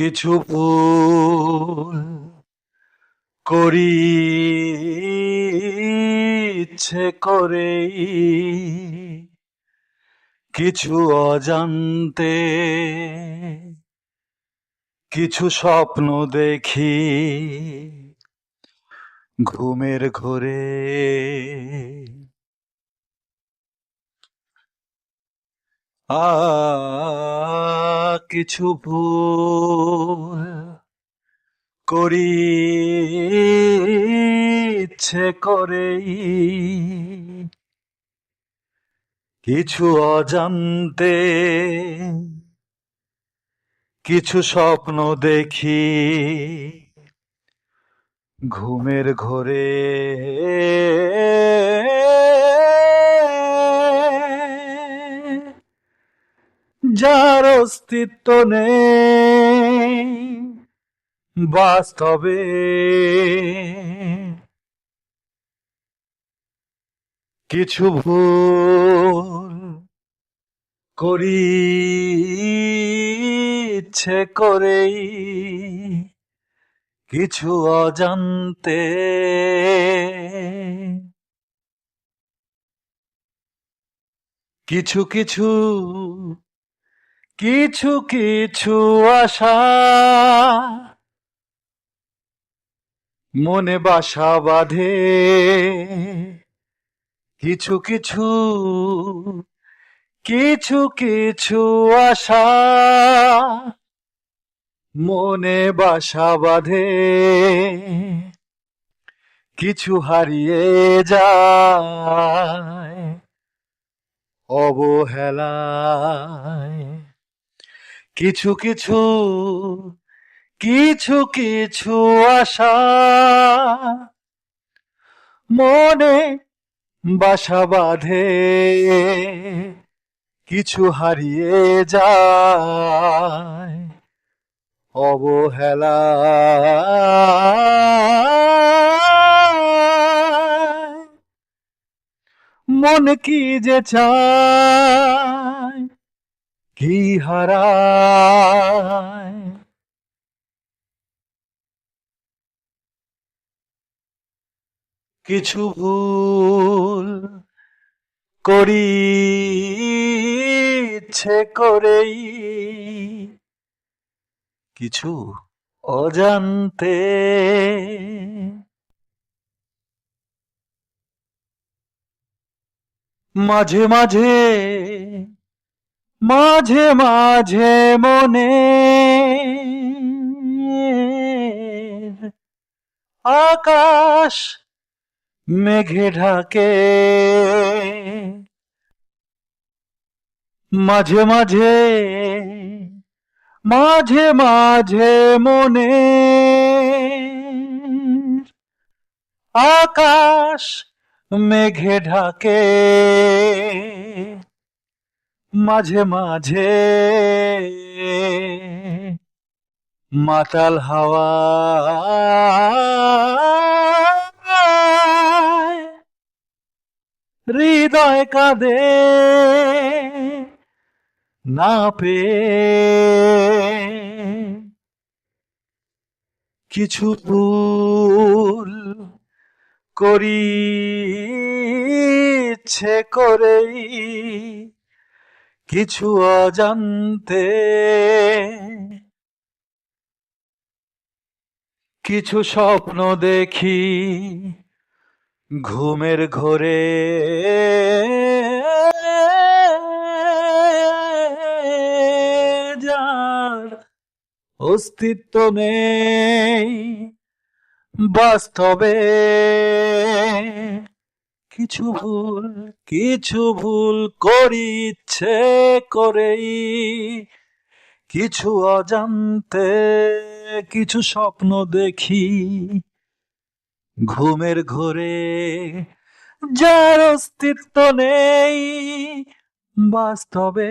কিছু ভুল করি ইচ্ছে করেই কিছু অজান্তে কিছু স্বপ্ন দেখি ঘুমের ঘোরে। আ কিছু ভুল করি ইচ্ছে করেই। কিছু অজান্তে কিছু স্বপ্ন দেখি ঘুমের ঘোরে যার অস্তিত্ব নেই। বাস্তবে কিছু ভুল করি ইচ্ছে করেই কিছু অজান্তে কিছু কিছু কিছু কিছু আশা। মনে বাসা বাঁধে। কিছু কিছু কিছু কিছু আশা। মনে বাসা বাঁধে। কিছু হারিয়ে যায়। অবহেলায়। কিছু কিছু কিছু কিছু আশা মনে বাসা বাঁধে, কিছু হারিয়ে যায়, অবহেলা মন কি যে চায়? কি হারায়? কিছু ভুল করি ইচ্ছে করেই কিছু অজান্তে মাঝে মাঝে মাঝে মাঝে মনে আকাশ মেঘে ঢাকে। মাঝে মাঝে মাঝে মাঝে মনে আকাশ মেঘে ঢাকে। মাঝে মাঝে মাতাল হাওয়া হৃদয় কাঁদে না পে কিছু ভুল করি ইচ্ছে করেই কিছু অজান্তে কিছু স্বপ্ন দেখি ঘুমের ঘোরে। যার অস্তিত্ব নেই বাস্তবে কিছু ভুল কিছু ভুল করি ইচ্ছে করেই। কিছু অজান্তে, কিছু স্বপ্ন দেখি। ঘুমের ঘোরে যার অস্তিত্ব নেই বাস্তবে।